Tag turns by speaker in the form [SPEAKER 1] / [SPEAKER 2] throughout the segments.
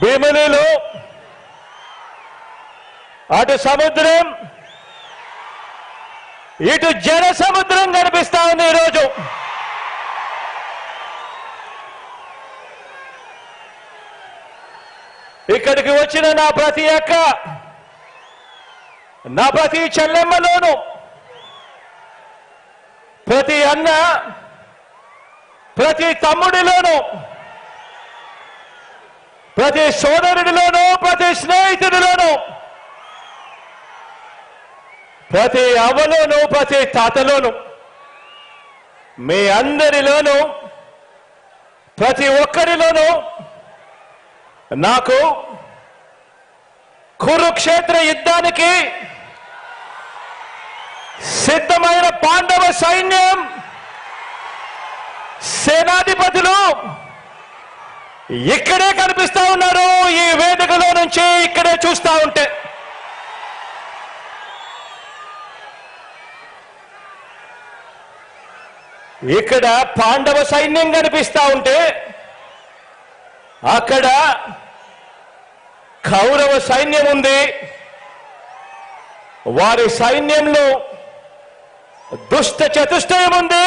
[SPEAKER 1] భీమిలిలో అటు సముద్రం ఇటు జన సముద్రం కనిపిస్తా ఉంది ఈరోజు. ఇక్కడికి వచ్చిన నా ప్రతి అక్క నా ప్రతి చెల్లెమ్మలోను ప్రతి అన్న ప్రతి తమ్ముడిలోను ప్రతి సోదరుడిలోను ప్రతి స్నేహితుడిలోను ప్రతి అవ్వలోను ప్రతి తాతలోను మీ అందరిలోనూ ప్రతి ఒక్కరిలోనూ నాకు కురుక్షేత్ర యుద్ధానికి సిద్ధమైన పాండవ సైన్యం సేనాధిపతులు ఇక్కడే కనిపిస్తా ఉన్నారు ఈ వేదికలో నుంచి ఇక్కడే చూస్తా ఉంటే. ఇక్కడ పాండవ సైన్యం కనిపిస్తా ఉంటే అక్కడ కౌరవ సైన్యం ఉంది. వారి సైన్యంలో దుష్ట చతుష్టయం ఉంది.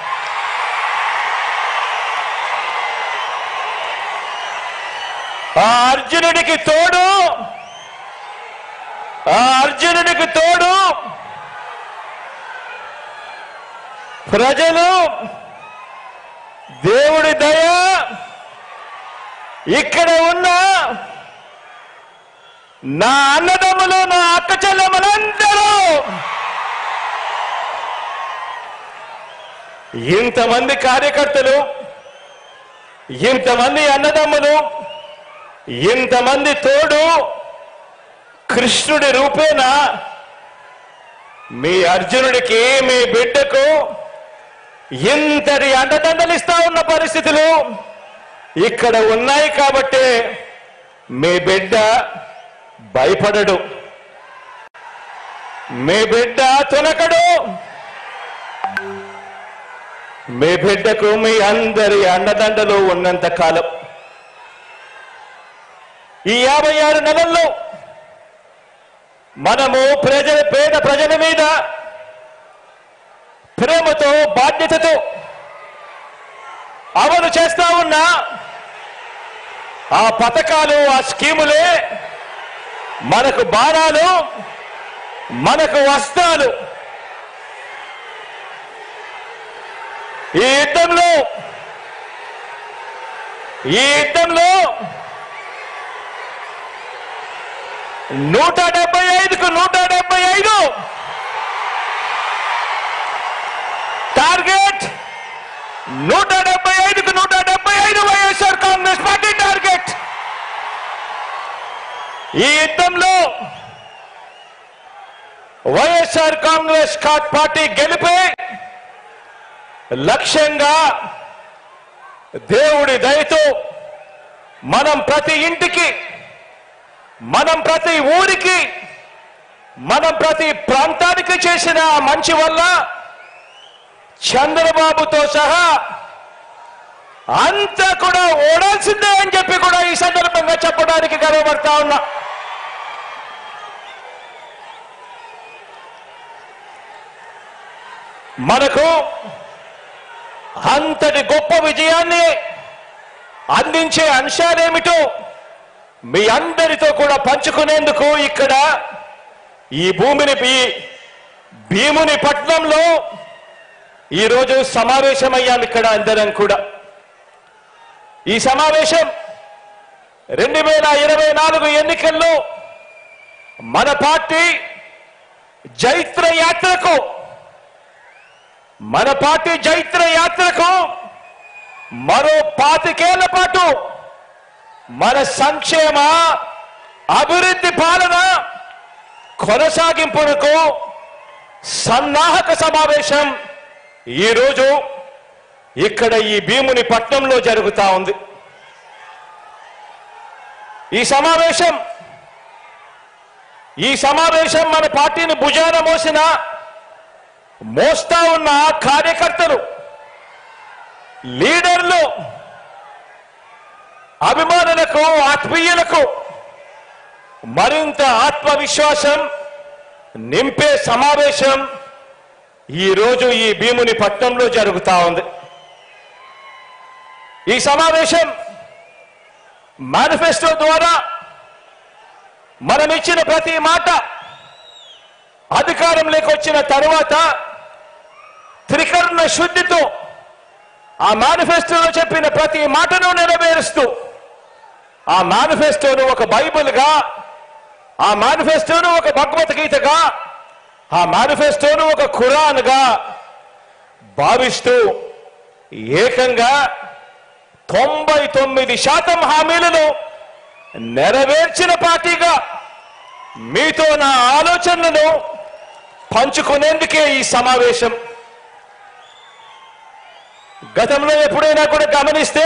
[SPEAKER 1] ఆ అర్జునుడికి తోడు. ఆ అర్జునుడికి తోడు. ప్రజలు దేవుడి దయ ఇక్కడ ఉన్న నా అన్నదమ్ములు నా అక్క చెల్లెమ్మలందరూ. ఇంతమంది కార్యకర్తలు ఇంతమంది అన్నదమ్ములు ఇంతమంది తోడు కృష్ణుడి రూపేణ మీ అర్జునుడికి మీ బిడ్డకు ఇంతటి అండదండలిస్తా ఉన్న పరిస్థితులు ఇక్కడ ఉన్నాయి కాబట్టి మీ బిడ్డ భయపడడు. మీ బిడ్డ తునకడు. మీ బిడ్డకు మీ అందరి అండదండలు ఉన్నంత కాలం. ఈ యాభై ఆరు నెలల్లో మనము ప్రజల పేద ప్రజల మీద ప్రేమతో బాధ్యతతో అమలు చేస్తా ఉన్న ఆ పథకాలు ఆ స్కీములే మనకు బాణాలు మనకు వస్త్రాలు. ఈ యుద్ధంలో ఈ యుద్ధంలో నూట డెబ్బై ఐదుకు నూట డెబ్బై ఐదు. టార్గెట్ నూట డెబ్బై ఐదుకు నూట డెబ్బై ఐదు వైఎస్ఆర్ కాంగ్రెస్ పార్టీ టార్గెట్. ఈ యుద్ధంలో వైఎస్ఆర్ కాంగ్రెస్ పార్టీ గెలిపే లక్ష్యంగా దేవుడి దయతో మనం ప్రతి ఇంటికి మనం ప్రతి ఊరికి మనం ప్రతి ప్రాంతానికి చేసిన మంచి వల్ల చంద్రబాబుతో సహా అంతా కూడా ఓడాల్సిందే అని చెప్పి కూడా ఈ సందర్భంగా చెప్పడానికి గర్వపడతా ఉన్నా. మనకు అంతటి గొప్ప విజయాన్ని అందించే అంశాలేమిటో మీ అందరితో కూడా పంచుకునేందుకు ఇక్కడ ఈ భూమిని భీముని పట్నంలో ఈరోజు సమావేశమయ్యాం ఇక్కడ అందరం కూడా. ఈ సమావేశం రెండు వేల ఇరవై నాలుగు ఎన్నికల్లో మన పార్టీ జైత్ర యాత్రకు మన పార్టీ జైత్ర యాత్రకు మరో పాతికేళ్ళ పాటు మన సంక్షేమ అభివృద్ధి పాలన కొనసాగింపునకు సన్నాహక సమావేశం ఈరోజు ఇక్కడ ఈ భీముని పట్నంలో జరుగుతా ఉంది. ఈ సమావేశం ఈ సమావేశం మన పార్టీని భుజాన మోసిన మోస్తా ఉన్న కార్యకర్తలు లీడర్లు అభిమానులకు ఆత్మీయులకు మరింత ఆత్మవిశ్వాసం నింపే సమావేశం ఈ రోజు ఈ భీముని పట్నంలో జరుగుతా ఉంది. ఈ సమావేశం మేనిఫెస్టో ద్వారా మనం ఇచ్చిన ప్రతి మాట అధికారంలోకి వచ్చిన తరువాత త్రికరణ శుద్ధితో ఆ మేనిఫెస్టోలో చెప్పిన ప్రతి మాటను నెరవేరుస్తూ ఆ మేనిఫెస్టోను ఒక బైబిల్గా ఆ మేనిఫెస్టోను ఒక భగవద్గీతగా ఆ మేనిఫెస్టోను ఒక ఖురాన్గా భావిస్తూ ఏకంగా తొంభై తొమ్మిది శాతం హామీలను నెరవేర్చిన పార్టీగా మీతో నా ఆలోచనలను పంచుకునేందుకే ఈ సమావేశం. గతంలో ఎప్పుడైనా కూడా గమనిస్తే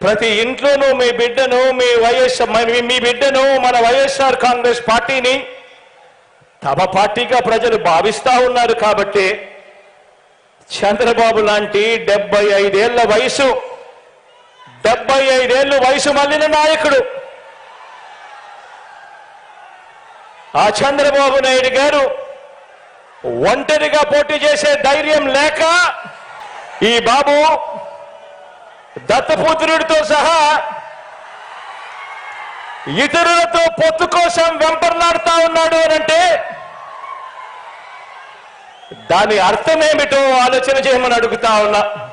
[SPEAKER 1] ప్రతి ఇంట్లోనూ మీ బిడ్డను మీ వైఎస్ఆర్ మీ- మీ బిడ్డను మన వైఎస్ఆర్ కాంగ్రెస్ పార్టీని తమ పార్టీగా ప్రజలు భావిస్తా ఉన్నారు కాబట్టి చంద్రబాబు లాంటి డెబ్బై ఐదేళ్ళ వయసు డెబ్బై ఐదేళ్ళు వయసు మళ్ళిన నాయకుడు. ఆ చంద్రబాబు నాయుడు గారు ఒంటరిగా పోటీ చేసే ధైర్యం లేక ఈ బాబు దత్తపుత్రుడితో సహా ఇతరులతో పొత్తు కోసం వెంపర్లాడుతా ఉన్నాడు అంటే దాని అర్థం ఏమిటో ఆలోచన చేయమని అడుగుతా ఉన్నా.